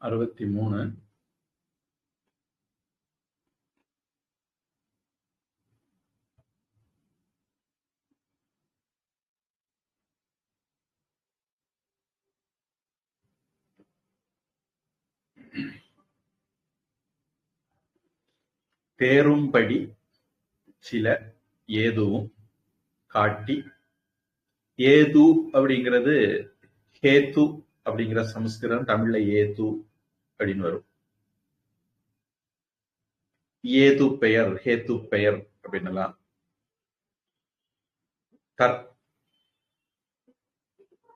அறுபத்தி மூணு தேரும்படி சில ஏதுவும் காட்டி ஏது அப்படிங்கிறது ஹேத்து அப்படிங்கிற சமஸ்கிருதம் தமிழ்ல ஏது அப்படின்னு வரும். ஏது பெயர் ஹேத்து பெயர் அப்படின்னுலாம். தற்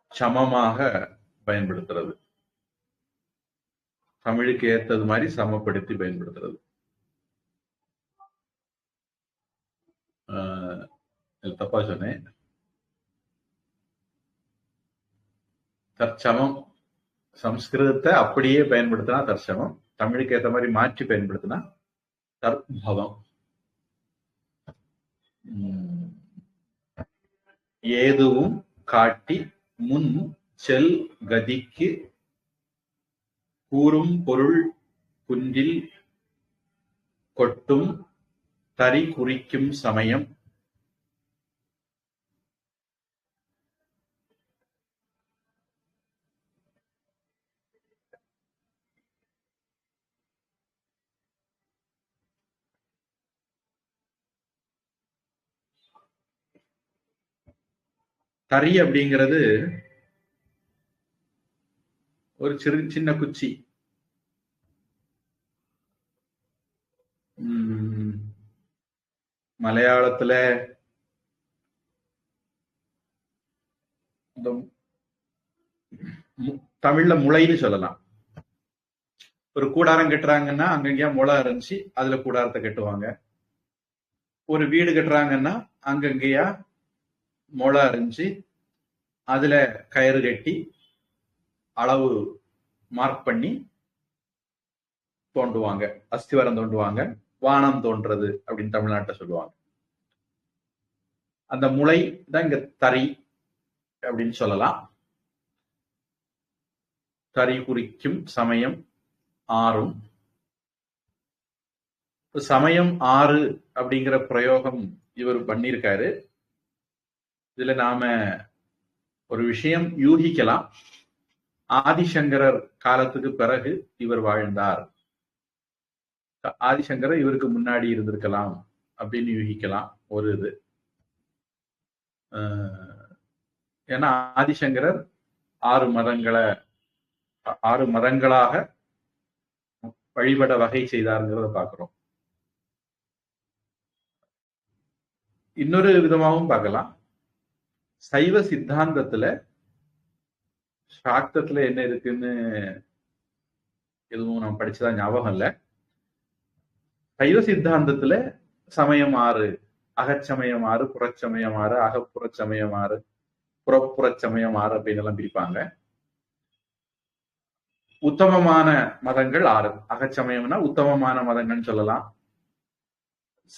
சமமாக பயன்படுத்துறது. தமிழுக்கு ஏத்தது மாதிரி சமப்படுத்தி பயன்படுத்துறது. ஆஹ் தப்பா சொன்னேன். தற்சமம். சம்ஸ்கிருதத்தை அப்படியே பயன்படுத்தினா தற்சமம். தமிழுக்கு ஏத்த மாதிரி மாற்றி பயன்படுத்தினா தற்பவம் ஏதுவும் காட்டி முன் செல் கதிக்கு கூறும் பொருள் குன்றில் கொட்டும் தறி குறிக்கும் சமயம் தறி அப்படிங்கிறது ஒரு சிறு சின்ன குச்சி. உம், மலையாளத்துல தமிழ்ல முளைன்னு சொல்லலாம். ஒரு கூடாரம் கட்டுறாங்கன்னா அங்கங்கேயா முளை இருந்துச்சு அதுல கூடாரத்தை கட்டுவாங்க. ஒரு வீடு கட்டுறாங்கன்னா அங்கங்கேயா முளை இருந்துச்சு. அதுல கயிறு கட்டி அளவு மார்க் பண்ணி தோண்டுவாங்க. அஸ்திவாரம் தோண்டுவாங்க. வானம் தோன்றது அப்படின்னு தமிழ்நாட்டை சொல்லுவாங்க. அந்த முளை தான் இங்க தறி அப்படின்னு சொல்லலாம். தறி குறிக்கும் சமயம் ஆறும். சமயம் ஆறு அப்படிங்கிற பிரயோகம் இவர் பண்ணியிருக்காரு. இதுல நாம ஒரு விஷயம் யூகிக்கலாம். ஆதிசங்கரர் காலத்துக்கு பிறகு இவர் வாழ்ந்தார். ஆதிசங்கரர் இவருக்கு முன்னாடி இருந்திருக்கலாம் அப்படின்னு யூகிக்கலாம். ஒரு இது. ஏன்னா ஆதிசங்கரர் ஆறு மதங்களை ஆறு மதங்களாக வழிபட வகை செய்தாருங்கிறத பாக்குறோம் இன்னொரு விதமாகவும் பார்க்கலாம். சைவ சித்தாந்தத்துல சாக்தத்துல என்ன இருக்குன்னு எதுவும் நான் படிச்சதா ஞாபகம் இல்ல. சைவ சித்தாந்தத்துல சமயம் ஆறு அகச்சமயம் ஆறு புறச்சமயம் ஆறு அகப்புறச்சமயம் ஆறு புறப்புறச்சமயம் ஆறு அப்படின்னு எல்லாம் பிரிப்பாங்க. உத்தமமான மதங்கள் ஆறு. அகச்சமயம்னா உத்தமமான மதங்கள்னு சொல்லலாம்.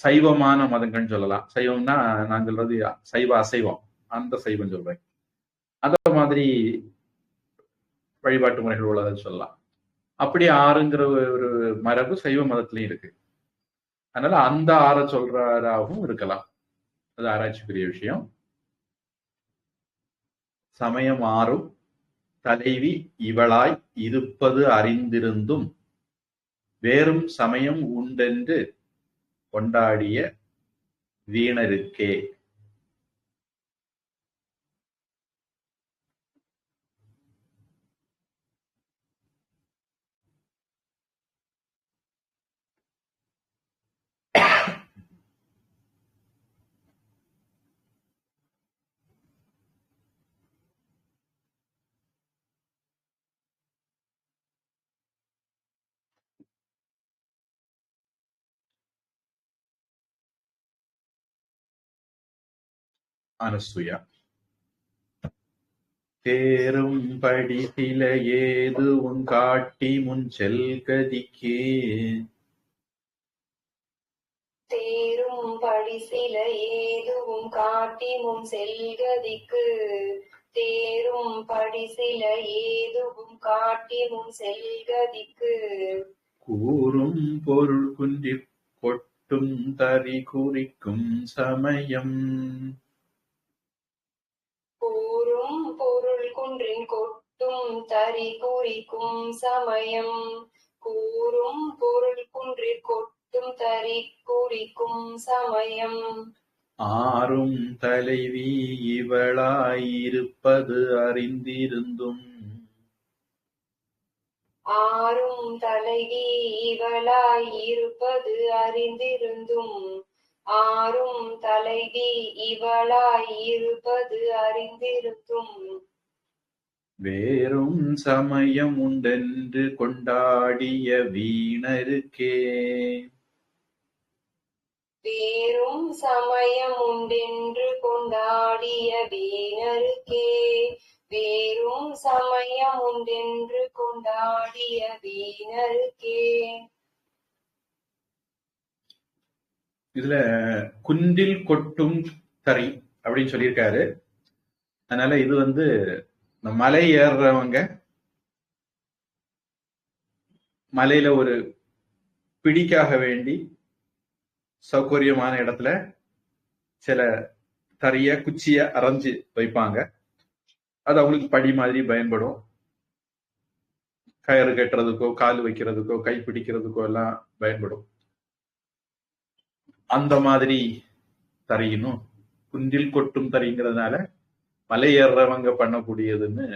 சைவமான மதங்கள்னு சொல்லலாம். சைவம்னா நான் சொல்றது சைவ அசைவம். அந்த சைவம் சொல்றேன். அந்த மாதிரி வழிபாட்டு முறைகள் உள்ளதுன்னு சொல்லலாம். அப்படி ஆறுங்கிற ஒரு மரபு சைவ மதத்திலையும் இருக்கு. அதனால அந்த ஆற சொல்றாராகவும் இருக்கலாம். அது ஆராய்ச்சிக்குரிய விஷயம். சமயம் ஆறும் தலைவி இவளாய் இருப்பது அறிந்திருந்தும் வேறும் சமயம் உண்டென்று கொண்டாடிய வீணருக்கே. அனசுயா. தேரும்படி சில ஏதுவும் காட்டி முன் செல்கதிக்கே. தேரும் படி சில ஏதுவும் காட்டி முன் செல்கதிக்கு. தேரும் படி சில ஏதுவும் காட்டி முன் செல்கதிக்கு. கூறும் பொருள் குன்றி கொட்டும் தறி குறிக்கும் சமயம் கூறும் குன்றின் கொட்டும் தறி குறிக்கும் சமயம். கூறும் பொருள் குன்றிற் கொட்டும் தறி குறிக்கும் சமயம். ஆறும் தலைவி இவளாயிருப்பது அறிந்திருந்தும். ஆறும் தலைவி இவளாய் இருப்பது அறிந்திருந்தும். ஆறும் தலைவி இவளாய் இருப்பது அறிந்திருந்தும். வேறும் சமயம் உண்டென்று கொண்டாடிய வீணருக்கே. வேறும் சமயம் உண்டென்று கொண்டாடிய வீணருக்கே. வேறும் சமயம் உண்டென்று கொண்டாடிய வீணருக்கே. இதுல குன்றில் கொட்டும் தறி அப்படின்னு சொல்லியிருக்காரு. அதனால இது வந்து இந்த மலை ஏறுறவங்க மலையில ஒரு பிடிக்காக வேண்டி சௌகரியமான இடத்துல சில தறிய குச்சிய அரைஞ்சு வைப்பாங்க. அது அவங்களுக்கு படி மாதிரி பயன்படும். கயிறு கட்டுறதுக்கோ கால் வைக்கிறதுக்கோ கை பிடிக்கிறதுக்கோ எல்லாம் பயன்படும். அந்த மாதிரி தரையினும் குன்றில் கொட்டும் தறிங்கிறதுனால மலை ஏறுறவங்க பண்ணக்கூடியதுன்னு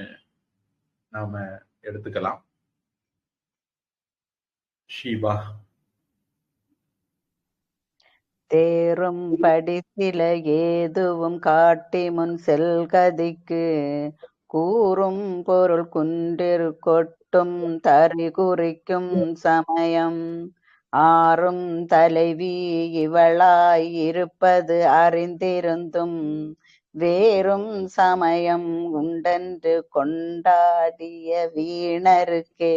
நாம எடுத்துக்கலாம். ஷீபா. தேரும் படித்தில ஏதுவும் காட்டி முன் செல்கதிக்கு கூறும் பொருள் குன்றிரு கொட்டும் தறி குறிக்கும் சமயம். ஆறும் தலைவி இவளாய் இருப்பது அறிந்திருந்தும் வேறும் சமயம் உண்டென்று கொண்டாடிய வீணருக்கே.